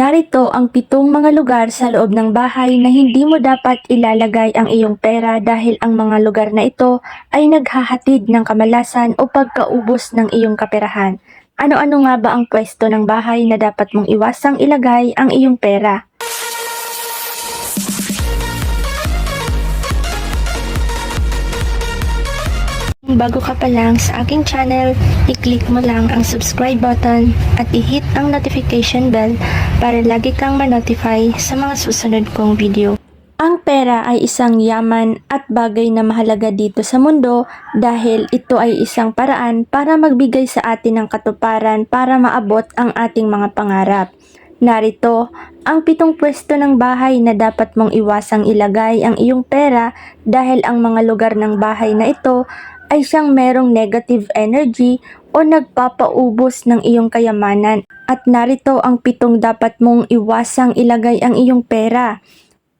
Narito ang pitong mga lugar sa loob ng bahay na hindi mo dapat ilalagay ang iyong pera dahil ang mga lugar na ito ay naghahatid ng kamalasan o pagkaubos ng iyong kaperahan. Ano-ano nga ba ang pwesto ng bahay na dapat mong iwasang ilagay ang iyong pera? Bago ka pa lang sa aking channel, i-click mo lang ang subscribe button at i-hit ang notification bell para lagi kang ma-notify sa mga susunod kong video. Ang pera ay isang yaman at bagay na mahalaga dito sa mundo dahil ito ay isang paraan para magbigay sa atin ng katuparan para maabot ang ating mga pangarap. Narito ang pitong pwesto ng bahay na dapat mong iwasang ilagay ang iyong pera dahil ang mga lugar ng bahay na ito ay siyang merong negative energy o nagpapaubos ng iyong kayamanan. At narito ang pitong dapat mong iwasang ilagay ang iyong pera.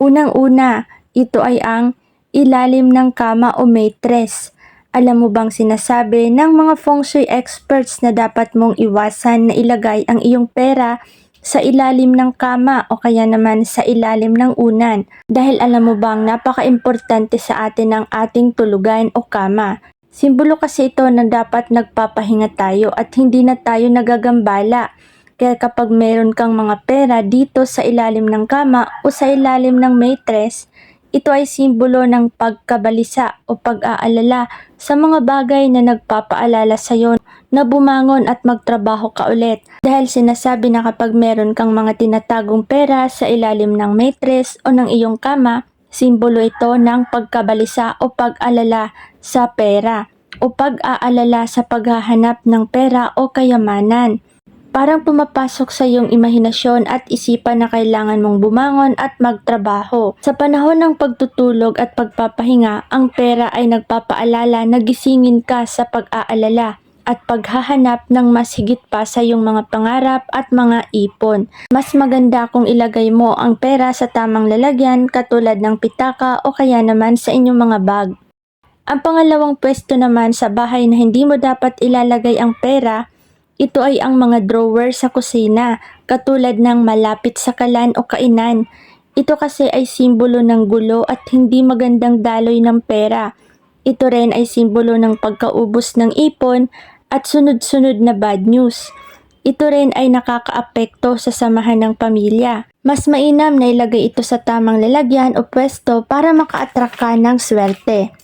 Unang-una, ito ay ang ilalim ng kama o matres. Alam mo bang sinasabi ng mga feng shui experts na dapat mong iwasan na ilagay ang iyong pera sa ilalim ng kama o kaya naman sa ilalim ng unan dahil alam mo bang napaka-importante sa atin ang ating tulugan o kama. Simbolo kasi ito na dapat nagpapahinga tayo at hindi na tayo nagagambala. Kaya kapag meron kang mga pera dito sa ilalim ng kama o sa ilalim ng matres, ito ay simbolo ng pagkabalisa o pag-aalala sa mga bagay na nagpapaalala sa iyo na bumangon at magtrabaho ka ulit. Dahil sinasabi na kapag meron kang mga tinatagong pera sa ilalim ng matres o ng iyong kama, simbolo ito ng pagkabalisa o pag-alala sa pera o pag-aalala sa paghahanap ng pera o kayamanan. Parang pumapasok sa iyong imahinasyon at isipan na kailangan mong bumangon at magtrabaho. Sa panahon ng pagtutulog at pagpapahinga, ang pera ay nagpapaalala na gisingin ka sa pag-aalala at paghahanap ng mas higit pa sa iyong mga pangarap at mga ipon. Mas maganda kung ilagay mo ang pera sa tamang lalagyan katulad ng pitaka o kaya naman sa inyong mga bag. Ang pangalawang pwesto naman sa bahay na hindi mo dapat ilalagay ang pera ito ay ang mga drawer sa kusina, katulad ng malapit sa kalan o kainan. Ito kasi ay simbolo ng gulo at hindi magandang daloy ng pera. Ito rin ay simbolo ng pagkaubos ng ipon at sunod-sunod na bad news. Ito rin ay nakakaapekto sa samahan ng pamilya. Mas mainam na ilagay ito sa tamang lalagyan o pwesto para maka-attract ka ng swerte.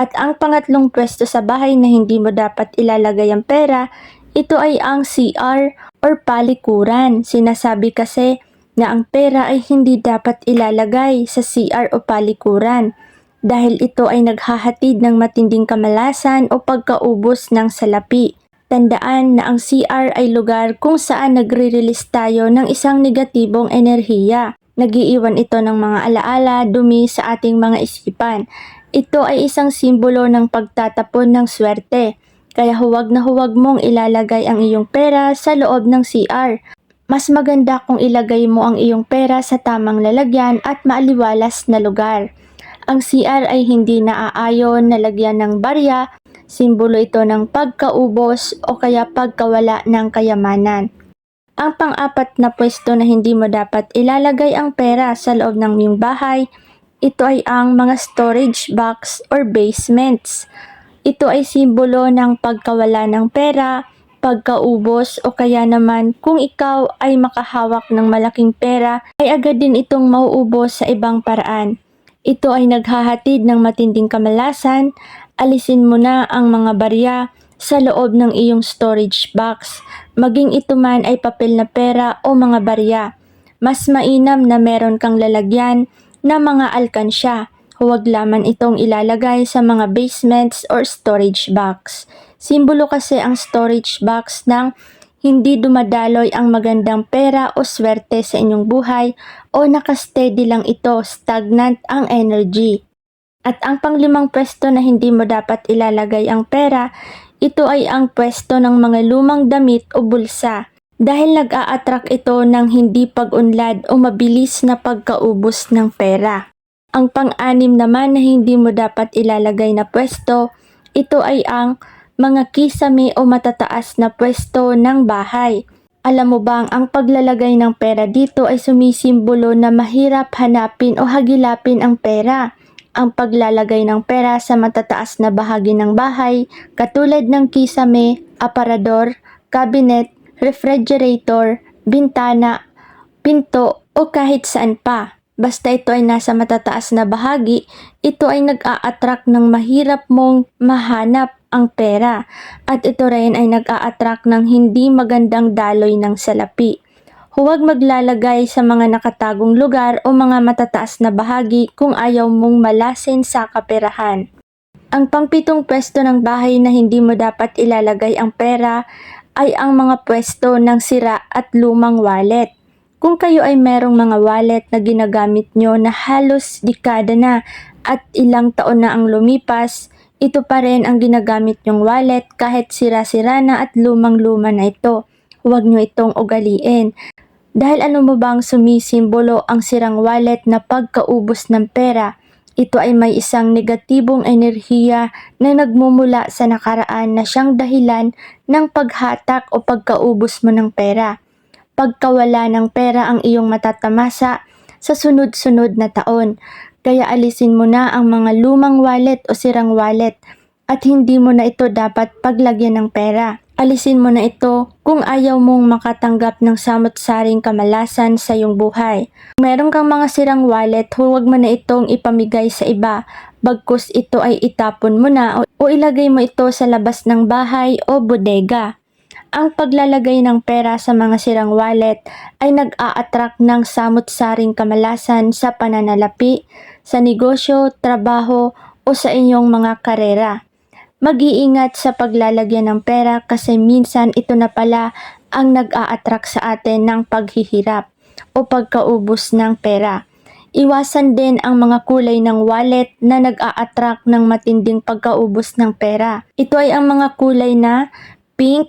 At ang pangatlong pwesto sa bahay na hindi mo dapat ilalagay ang pera ito ay ang CR or palikuran. Sinasabi kasi na ang pera ay hindi dapat ilalagay sa CR o palikuran dahil ito ay naghahatid ng matinding kamalasan o pagkaubos ng salapi. Tandaan na ang CR ay lugar kung saan nagre-release tayo ng isang negatibong enerhiya. Nagiiwan ito ng mga alaala, dumi sa ating mga isipan. Ito ay isang simbolo ng pagtatapon ng swerte. Kaya huwag na huwag mong ilalagay ang iyong pera sa loob ng CR. Mas maganda kung ilagay mo ang iyong pera sa tamang lalagyan at maaliwalas na lugar. Ang CR ay hindi naaayon na lagyan ng barya, simbolo ito ng pagkaubos o kaya pagkawala ng kayamanan. Ang pang-apat na pwesto na hindi mo dapat ilalagay ang pera sa loob ng iyong bahay, ito ay ang mga storage box or basements. Ito ay simbolo ng pagkawala ng pera, pagkaubos o kaya naman kung ikaw ay makahawak ng malaking pera ay agad din itong mauubos sa ibang paraan. Ito ay naghahatid ng matinding kamalasan, alisin mo na ang mga barya sa loob ng iyong storage box, maging ito man ay papel na pera o mga barya. Mas mainam na meron kang lalagyan na mga alkansya Huwag laman itong ilalagay sa mga basements or storage box. Simbolo kasi ang storage box ng hindi dumadaloy ang magandang pera o swerte sa inyong buhay o nakasteady lang ito, stagnant ang energy. At ang panglimang pwesto na hindi mo dapat ilalagay ang pera, ito ay ang pwesto ng mga lumang damit o bulsa dahil nag-a-attract ito ng hindi pag-unlad o mabilis na pagkaubos ng pera. Ang pang-anim naman na hindi mo dapat ilalagay na pwesto, ito ay ang mga kisame o matataas na pwesto ng bahay. Alam mo bang ang paglalagay ng pera dito ay sumisimbolo na mahirap hanapin o hagilapin ang pera. Ang paglalagay ng pera sa matataas na bahagi ng bahay, katulad ng kisame, aparador, cabinet, refrigerator, bintana, pinto o kahit saan pa. Basta ito ay nasa matataas na bahagi, ito ay nag-a-attract ng mahirap mong mahanap ang pera. At ito rin ay nag-a-attract ng hindi magandang daloy ng salapi. Huwag maglalagay sa mga nakatagong lugar o mga matataas na bahagi kung ayaw mong malasin sa kaperahan. Ang pangpitong pwesto ng bahay na hindi mo dapat ilalagay ang pera ay ang mga pwesto ng sira at lumang wallet. Kung kayo ay merong mga wallet na ginagamit nyo na halos dekada na at ilang taon na ang lumipas, ito pa rin ang ginagamit nyong wallet kahit sira-sira na at lumang-luma na ito. Huwag nyo itong ugaliin. Dahil ano mo bang sumisimbolo ang sirang wallet na pagkaubos ng pera? Ito ay may isang negatibong enerhiya na nagmumula sa nakaraan na siyang dahilan ng paghatak o pagkaubos mo ng pera. Pagkawala ng pera ang iyong matatamasa sa sunod-sunod na taon. Kaya alisin mo na ang mga lumang wallet o sirang wallet at hindi mo na ito dapat paglagyan ng pera. Alisin mo na ito kung ayaw mong makatanggap ng samot-saring kamalasan sa iyong buhay. Kung meron kang mga sirang wallet, huwag mo na itong ipamigay sa iba. Bagkus ito ay itapon mo na o, ilagay mo ito sa labas ng bahay o bodega. Ang paglalagay ng pera sa mga sirang wallet ay nag-a-attract ng samot-saring kamalasan sa pananalapi, sa negosyo, trabaho o sa inyong mga karera. Mag-iingat sa paglalagyan ng pera kasi minsan ito na pala ang nag-a-attract sa atin ng paghihirap o pagkaubos ng pera. Iwasan din ang mga kulay ng wallet na nag-a-attract ng matinding pagkaubos ng pera. Ito ay ang mga kulay na pink,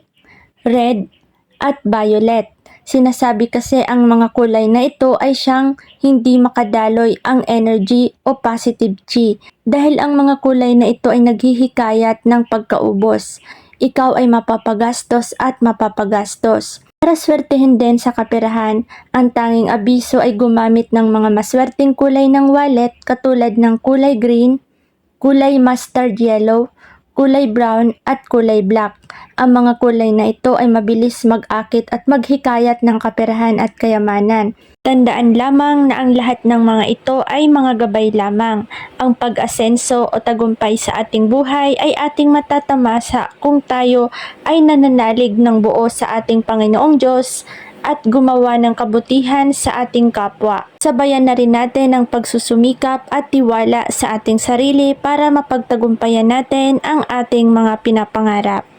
red, at violet. Sinasabi kasi ang mga kulay na ito ay siyang hindi makadaloy ang energy o positive chi dahil ang mga kulay na ito ay naghihikayat ng pagkaubos. Ikaw ay mapapagastos at mapapagastos. Para swertehin din sa kapirahan, ang tanging abiso ay gumamit ng mga maswerteng kulay ng wallet katulad ng kulay green, kulay mustard yellow, kulay brown at kulay black. Ang mga kulay na ito ay mabilis mag-akit at maghikayat ng kaperahan at kayamanan. Tandaan lamang na ang lahat ng mga ito ay mga gabay lamang. Ang pag-asenso o tagumpay sa ating buhay ay ating matatamasa kung tayo ay nananalig ng buo sa ating Panginoong Diyos at gumawa ng kabutihan sa ating kapwa. Sabayan na rin natin ang pagsusumikap at tiwala sa ating sarili para mapagtagumpayan natin ang ating mga pinapangarap.